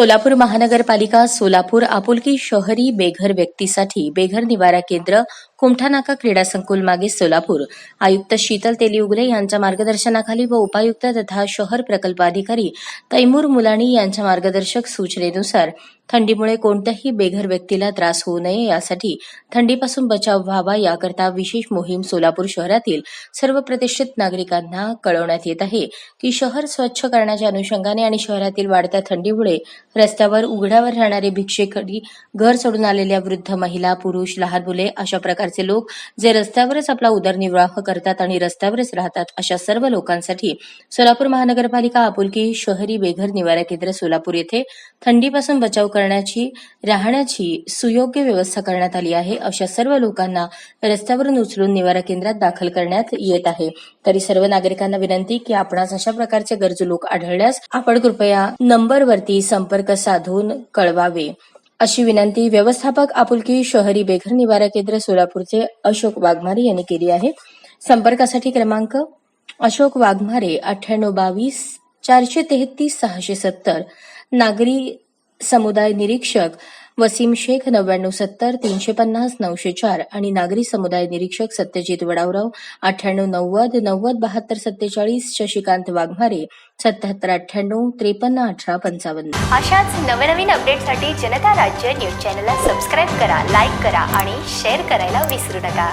सोलापूर महानगरपालिका सोलापूर आपुलकी शहरी बेघर व्यक्तीसाठी बेघर निवारा केंद्र कुमठानाका क्रीडा संकुल मागे सोलापूर. आयुक्त शीतल तेलिउगले यांच्या मार्गदर्शनाखाली व उपायुक्त तथा शहर प्रकल्प अधिकारी तैमूर मुलाणी यांच्या मार्गदर्शक सूचनेनुसार थंडीमुळे कोणत्याही बेघर व्यक्तीला त्रास होऊ नये यासाठी थंडीपासून बचाव व्हावा याकरता विशेष मोहीम सोलापूर शहरातील सर्व प्रतिष्ठित नागरिकांना कळवण्यात येत आहे की शहर स्वच्छ करण्याच्या अनुषंगाने आणि शहरातील वाढत्या थंडीमुळे रस्त्यावर उघड्यावर राहणारे भिक्षेकरी घर सोडून आलेल्या वृद्ध महिला पुरुष लहान मुले अशा प्रकारचे लोक जे रस्त्यावरच आपला उदरनिर्वाह करतात आणि रस्त्यावरच राहतात अशा सर्व लोकांसाठी सोलापूर महानगरपालिका आपुलकी शहरी बेघर निवारा केंद्र सोलापूर येथे थंडीपासून बचाव करण्याची राहण्याची सुयोग्य व्यवस्था करण्यात आली आहे. अशा सर्व लोकांना रस्त्यावरून उचलून निवारा केंद्रात दाखल करण्यात येत आहे. तरी सर्व नागरिकांना विनंती की आपणास अशा प्रकारचे गरजू लोक आढळल्यास आपण कृपया नंबरवरती संपर्क साधून कळवावे. अशी विनंती व्यवस्थापक आपुलकी शहरी बेघर निवारा केंद्र सोलापूरचे अशोक वाघमारे यांनी केली आहे. संपर्कासाठी क्रमांक अशोक वाघमारे अठ्ठ्याण्णव बावीस चारशे तेहतीस सहाशे सत्तर. नागरी समुदाय निरीक्षक वसीम शेख नव्याण्णव सत्तर तीनशे पन्नास नऊशे चार आणि नागरी समुदाय निरीक्षक सत्यजित वडावराव अठ्ठ्याण्णव नव्वद नव्वद बहात्तर सत्तेचाळीस शशिकांत वाघमारे सत्याहत्तर अठ्ठ्याण्णव त्रेपन्न अठरा पंचावन्न. अशाच नवनवीन अपडेटसाठी जनता राज्य न्यूज चॅनलला सबस्क्राईब करा लाईक करा आणि शेअर करायला विसरू नका.